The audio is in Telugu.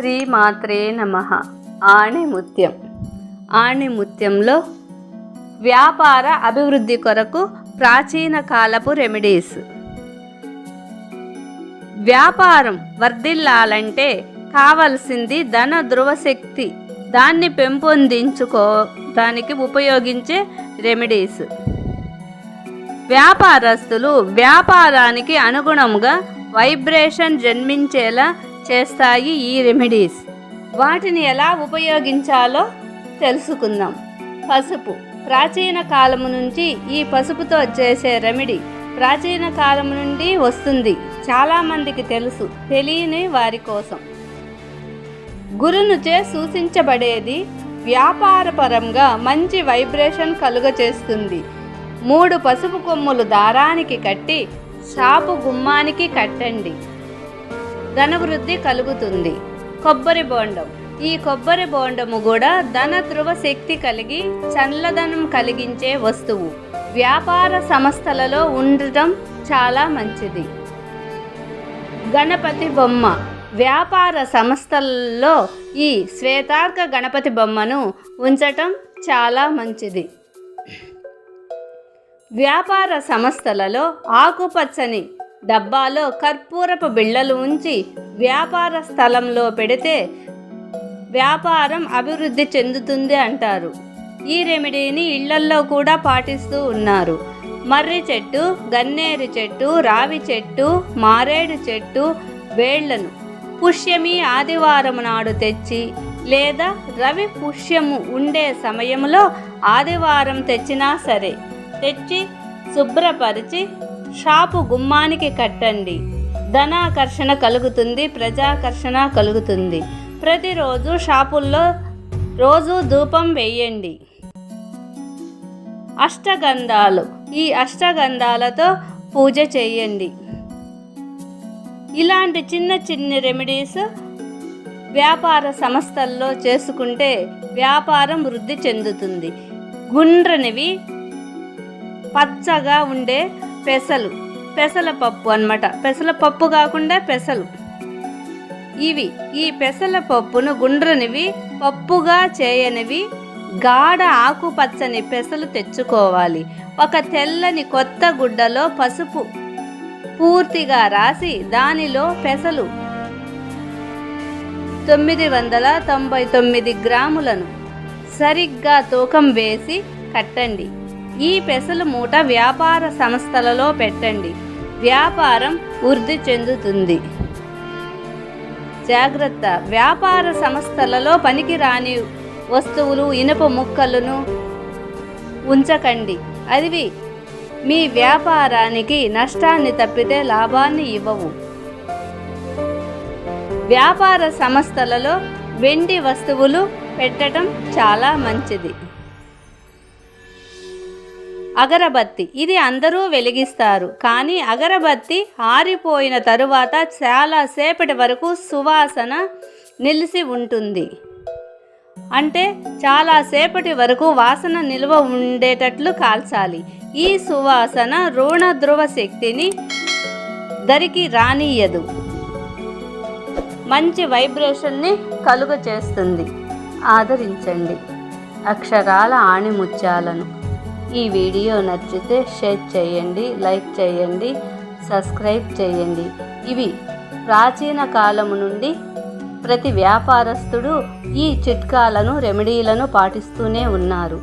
శ్రీమాత్రే నమ. ఆణిముత్యం. ఆణిముత్యంలో వ్యాపార అభివృద్ధి కొరకు ప్రాచీన కాలపు రెమెడీస్. వ్యాపారం వర్ధిల్లాలంటే కావలసింది ధన ధృవశక్తి దాన్ని పెంపొందించుకోవడానికి ఉపయోగించే రెమెడీస్. వ్యాపారస్తులు వ్యాపారానికి అనుగుణంగా వైబ్రేషన్ జన్మించేలా చేస్తాయి ఈ రెమెడీస్. వాటిని ఎలా ఉపయోగించాలో తెలుసుకుందాం. పసుపు. ప్రాచీన కాలము నుంచి ఈ పసుపుతో చేసే రెమెడీ ప్రాచీన కాలం నుండి వస్తుంది. చాలామందికి తెలుసు. తెలియని వారి కోసం. గురునుచే సూచించబడేది వ్యాపారపరంగా మంచి వైబ్రేషన్ కలుగచేస్తుంది. మూడు పసుపు కొమ్ములు దారానికి కట్టి షాపు గుమ్మానికి కట్టండి. ధనవృద్ధి కలుగుతుంది. కొబ్బరి బోండం. ఈ కొబ్బరి బోండము కూడా ధన ధృవ శక్తి కలిగి చల్లదనం కలిగించే వస్తువు. వ్యాపార సంస్థలలో ఉండటం చాలా మంచిది. గణపతి బొమ్మ. వ్యాపార సంస్థల్లో ఈ శ్వేతార్క గణపతి బొమ్మను ఉంచటం చాలా మంచిది. వ్యాపార సంస్థలలో ఆకుపచ్చని డబ్బాలో కర్పూరపు బిళ్ళలు ఉంచి వ్యాపార స్థలంలో పెడితే వ్యాపారం అభివృద్ధి చెందుతుంది అంటారు. ఈ రెమెడీని ఇళ్ళల్లో కూడా పాటిస్తూ ఉన్నారు. మర్రి చెట్టు గన్నేరు చెట్టు రావి చెట్టు మారేడు చెట్టు వేళ్ళను పుష్యమి ఆదివారం నాడు తెచ్చి లేదా రవి పుష్యము ఉండే సమయంలో ఆదివారం తెచ్చినా సరే తెచ్చి శుభ్రపరిచి షాపు గుమ్మానికి కట్టండి. ధనాకర్షణ కలుగుతుంది ప్రజాకర్షణ కలుగుతుంది. ప్రతిరోజు షాపుల్లో రోజు ధూపం వేయండి. అష్టగంధాలు. ఈ అష్టగంధాలతో పూజ చేయండి. ఇలాంటి చిన్న చిన్న రెమెడీస్ వ్యాపార సంస్థల్లో చేసుకుంటే వ్యాపారం వృద్ధి చెందుతుంది. గుండ్రనివి పచ్చగా ఉండే పెసలు. పెసల పప్పు అన్నమాట. పెసల పప్పు కాకుండా పెసలు. ఇవి ఈ పెసల పప్పును గుండ్రనివి పప్పుగా చేయనివి గాఢ ఆకుపచ్చని పెసలు తెచ్చుకోవాలి. ఒక తెల్లని కొత్త గుడ్డలో పసుపు పూర్తిగా రాసి దానిలో పెసలు. తొమ్మిది వందల తొంభై తొమ్మిది గ్రాములను సరిగ్గా తూకం వేసి కట్టండి. ఈ పెసలు మూట వ్యాపార సంస్థలలో పెట్టండి. వ్యాపారం వృద్ధి చెందుతుంది. జాగ్రత్త. వ్యాపార సంస్థలలో పనికిరాని వస్తువులు ఇనుప ముక్కలను ఉంచకండి. అవి మీ వ్యాపారానికి నష్టాన్ని తప్పితే లాభాన్ని ఇవ్వవు. వ్యాపార సంస్థలలో వెండి వస్తువులు పెట్టడం చాలా మంచిది. అగరబత్తి. ఇది అందరూ వెలిగిస్తారు. కానీ అగరబత్తి ఆరిపోయిన తరువాత చాలా సేపటి వరకు సువాసన నిలిచి ఉంటుంది. అంటే చాలా సేపటి వరకు వాసన నిల్వ ఉండేటట్లు కాల్చాలి. ఈ సువాసన రుణ ధ్రువ శక్తిని దరికి రానియదు మంచి వైబ్రేషన్ని కలుగ చేస్తుంది ఆదరించండి. అక్షరాల ఆణిముత్యాలను. ఈ వీడియో నచ్చితే షేర్ చేయండి లైక్ చేయండి సబ్స్క్రైబ్ చేయండి. ఇవి ప్రాచీన కాలము నుండి ప్రతి వ్యాపారస్తుడు ఈ చిట్కాలను రెమెడీలను పాటిస్తూనే ఉన్నారు.